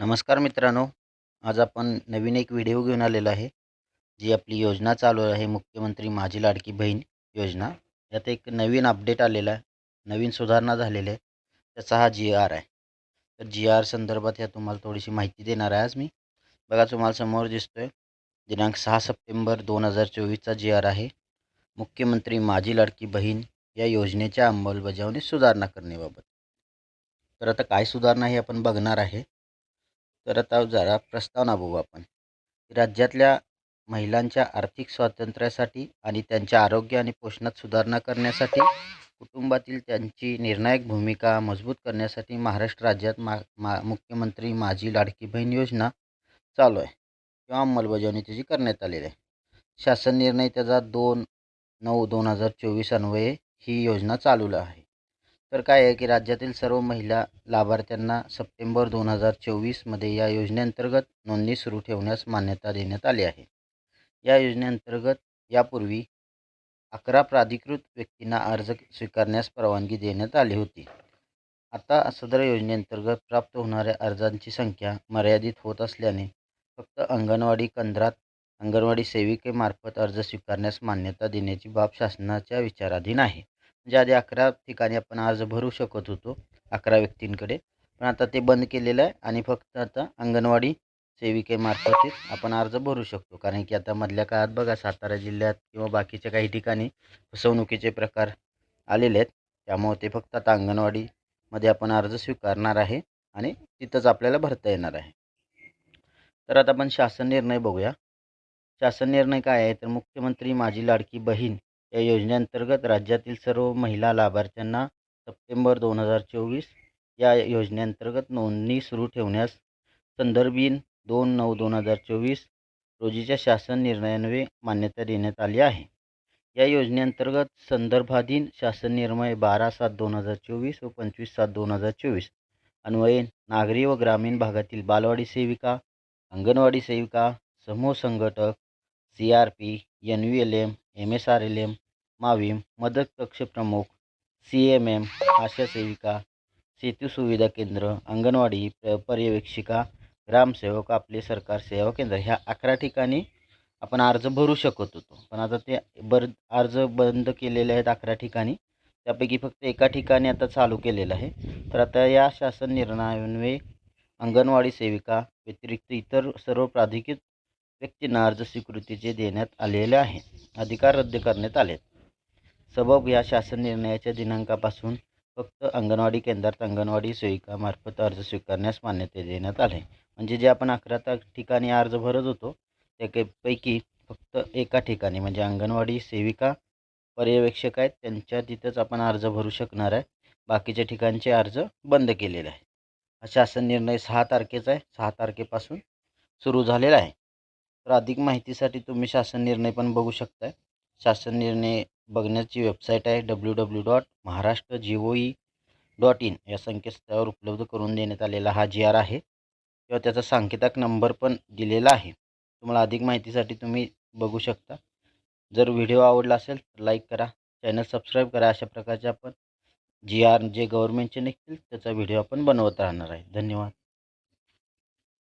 नमस्कार मित्रांनो आज आपण नवीन एक व्हिडिओ घेऊन आलेलो आहे जी आपली योजना चालू आहे मुख्यमंत्री माझी लाडकी बहीण योजना. यात एक नवीन अपडेट आलेला आहे नवीन सुधारणा झालेली आहे त्याचा हा जी आर आहे. तर जी आर संदर्भात या तुम्हाला थोडीशी माहिती देणार आहे आज मी. बघा तुम्हाला समोर दिसतोय दिनांक सहा सप्टेंबर दोन हजार चोवीसचा जी आर आहे. मुख्यमंत्री माझी लाडकी बहीण या योजनेच्या अंमलबजावणीत सुधारणा करण्याबाबत. तर आता काय सुधारणा हे आपण बघणार आहे? तर आता जरा प्रस्तावना बघू आपण. राज्यातल्या महिलांच्या आर्थिक स्वातंत्र्यासाठी आणि त्यांच्या आरोग्य आणि पोषणात सुधारणा करण्यासाठी कुटुंबातील त्यांची निर्णायक भूमिका मजबूत करण्यासाठी महाराष्ट्र राज्यात मा मा मुख्यमंत्री माझी लाडकी बहीण योजना चालू आहे. किंवा अंमलबजावणी त्याची करण्यात आलेली आहे. शासन निर्णय त्याचा दोन नऊ दोन हजार चोवीस अन्वये ही योजना चालू आहे. तर काय आहे की राज्यातील सर्व महिला लाभार्थ्यांना सप्टेंबर दोन हजार चोवीसमध्ये या योजनेअंतर्गत नोंदणी सुरू ठेवण्यास मान्यता देण्यात आली आहे. या योजनेअंतर्गत यापूर्वी अकरा प्राधिकृत व्यक्तींना अर्ज स्वीकारण्यास परवानगी देण्यात आली होती. आता सदर योजनेअंतर्गत प्राप्त होणाऱ्या अर्जांची संख्या मर्यादित होत असल्याने फक्त अंगणवाडी केंद्रात अंगणवाडी सेविकेमार्फत अर्ज स्वीकारण्यास मान्यता देण्याची बाब शासनाच्या विचाराधीन आहे. म्हणजे आधी अकरा ठिकाणी आपण अर्ज भरू शकत होतो अकरा व्यक्तींकडे. पण आता ते बंद केलेलं आहे आणि फक्त आता अंगणवाडी सेविकेमार्फतच आपण अर्ज भरू शकतो. कारण की आता मधल्या काळात बघा सातारा जिल्ह्यात किंवा बाकीच्या काही ठिकाणी फसवणुकीचे प्रकार आलेले आहेत. त्यामुळे ते फक्त आता अंगणवाडीमध्ये आपण अर्ज स्वीकारणार आहे आणि तिथंच आपल्याला भरता येणार आहे. तर आता आपण शासन निर्णय बघूया. शासन निर्णय काय आहे? तर मुख्यमंत्री माझी लाडकी बहीण या योजनेअंतर्गत राज्यातील सर्व महिला लाभार्थ्यांना सप्टेंबर दोन हजार चोवीस या योजनेअंतर्गत नोंदणी सुरू ठेवण्यास संदर्भीन दोन नऊ दोन हजार चोवीस रोजीच्या शासन निर्णयान्वये मान्यता देण्यात आली आहे. या योजनेअंतर्गत संदर्भाधीन शासन निर्णय बारा सात दोन हजार चोवीस व पंचवीस सात दोन हजार चोवीस. अन्वये नागरी व ग्रामीण भागातील बालवाडी सेविका अंगणवाडी सेविका समूह संघटक C R P N V L M M S R L M MAVIM मदत कक्षप्रमुख सी एम एम आशा सेविका सेतू सुविधा केंद्र अंगणवाडी प पर्यवेक्षिका ग्रामसेवक आपले सरकार सेवा केंद्र. ह्या अकरा ठिकाणी आपण अर्ज भरू शकत होतो. पण आता ते बर अर्ज बंद केलेले आहेत अकरा ठिकाणी. त्यापैकी फक्त एका ठिकाणी आता चालू केलेलं आहे. तर आता या शासन निर्णयान्वये अंगणवाडी सेविका व्यतिरिक्त इतर सर्व प्राधिकृत व्यक्तींना अर्ज स्वीकृतीचे देण्यात आलेले आहे. अधिकार रद्द करण्यात आले सबब या शासन निर्णयाच्या दिनांकापासून फक्त अंगणवाडी केंद्रात अंगणवाडी सेविकामार्फत अर्ज स्वीकारण्यास मान्यता देण्यात आले. म्हणजे जे आपण अकरा ठिकाणी अर्ज भरत होतो त्यापैकी फक्त एका ठिकाणी म्हणजे अंगणवाडी सेविका पर्यवेक्षक आहेत त्यांच्या तिथंच आपण अर्ज भरू शकणार आहे. बाकीच्या ठिकाणचे अर्ज बंद केलेले आहे हा शासन निर्णय सहा तारखेचा आहे. सहा तारखेपासून सुरू झालेला आहे. तर अधिक माहितीसाठी तुम्ही शासन निर्णय पण बघू शकताय. शासन निर्णय बघण्याची वेबसाईट आहे W W dot Maharashtra G O E dot in या संकेतस्थळावर उपलब्ध करून देण्यात आलेला हा जी आर आहे. किंवा त्याचा सांकेतिक नंबर पण दिलेला आहे. तुम्हाला अधिक माहितीसाठी तुम्ही बघू शकता. जर व्हिडिओ आवडला असेल तर लाईक करा. चॅनल सबस्क्राईब करा. अशा प्रकारचे आपण जी आर जे गव्हर्नमेंटचे निघतील त्याचा व्हिडिओ आपण बनवत राहणार आहे. धन्यवाद.